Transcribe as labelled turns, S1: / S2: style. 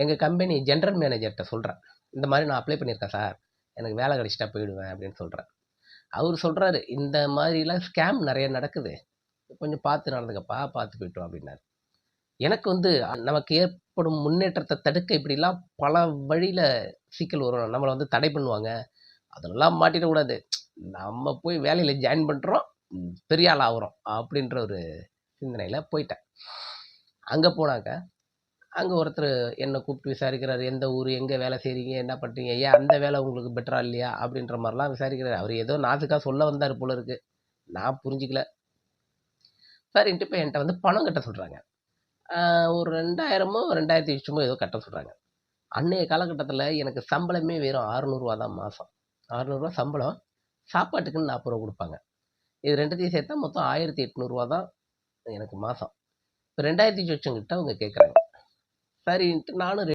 S1: எங்கள் company general மேனேஜர்கிட்ட சொல்கிறேன் இந்த மாதிரி நான் அப்ளை பண்ணியிருக்கேன் சார் எனக்கு வேலை கிடச்சிட்டா போயிடுவேன் அப்படின்னு சொல்கிறேன் அவர் சொல்கிறாரு இந்த மாதிரிலாம் ஸ்கேம் நிறைய நடக்குது. கொஞ்சம் பார்த்து நடந்துக்கப்பா பார்த்து போயிட்டோம் அப்படின்னாரு. எனக்கு வந்து நமக்கு ஏற்படும் முன்னேற்றத்தை தடுக்க இப்படிலாம் பல வழியில் சிக்கல் வரும். நம்மளை வந்து தடை பண்ணுவாங்க. அதெல்லாம் மாட்டிடக்கூடாது. நம்ம போய் வேலையில் ஜாயின் பண்ணுறோம் பெரிய ஆள் ஆகுறோம் அப்படின்ற ஒரு சிந்தனையில் போயிட்டேன். அங்கே போனாக்க அங்கே ஒருத்தர் என்னை கூப்பிட்டு விசாரிக்கிறார் எந்த ஊர்? எங்கே வேலை செய்கிறீங்க என்ன பண்ணுறீங்க ஏன் அந்த வேலை உங்களுக்கு பெட்டரா இல்லையா? அப்படின்ற மாதிரிலாம் விசாரிக்கிறார். அவர் ஏதோ நாசுக்காக சொல்ல வந்தார் போல இருக்கு. நான் புரிஞ்சிக்கல. சரின்ட்டு இப்போ என்கிட்ட வந்து பணம் கட்ட சொல்கிறாங்க ஒரு ரெண்டாயிரமோ ரெண்டாயிரத்தி லட்சமோ ஏதோ கட்ட சொல்கிறாங்க அன்னைய காலகட்டத்தில் எனக்கு சம்பளமே வெறும் ஆறுநூறுவா தான் மாதம் அறநூறுவா சம்பளம் சாப்பாட்டுக்குன்னு நாற்பது ரூபா கொடுப்பாங்க. இது ரெண்டுத்தையும் சேர்த்தா மொத்தம் ஆயிரத்தி எட்நூறுவா தான் எனக்கு மாதம் இப்போ ரெண்டாயிரத்தி சொச்சம் கிட்ட அவங்க கேட்குறாங்க சரின்ட்டு நானும்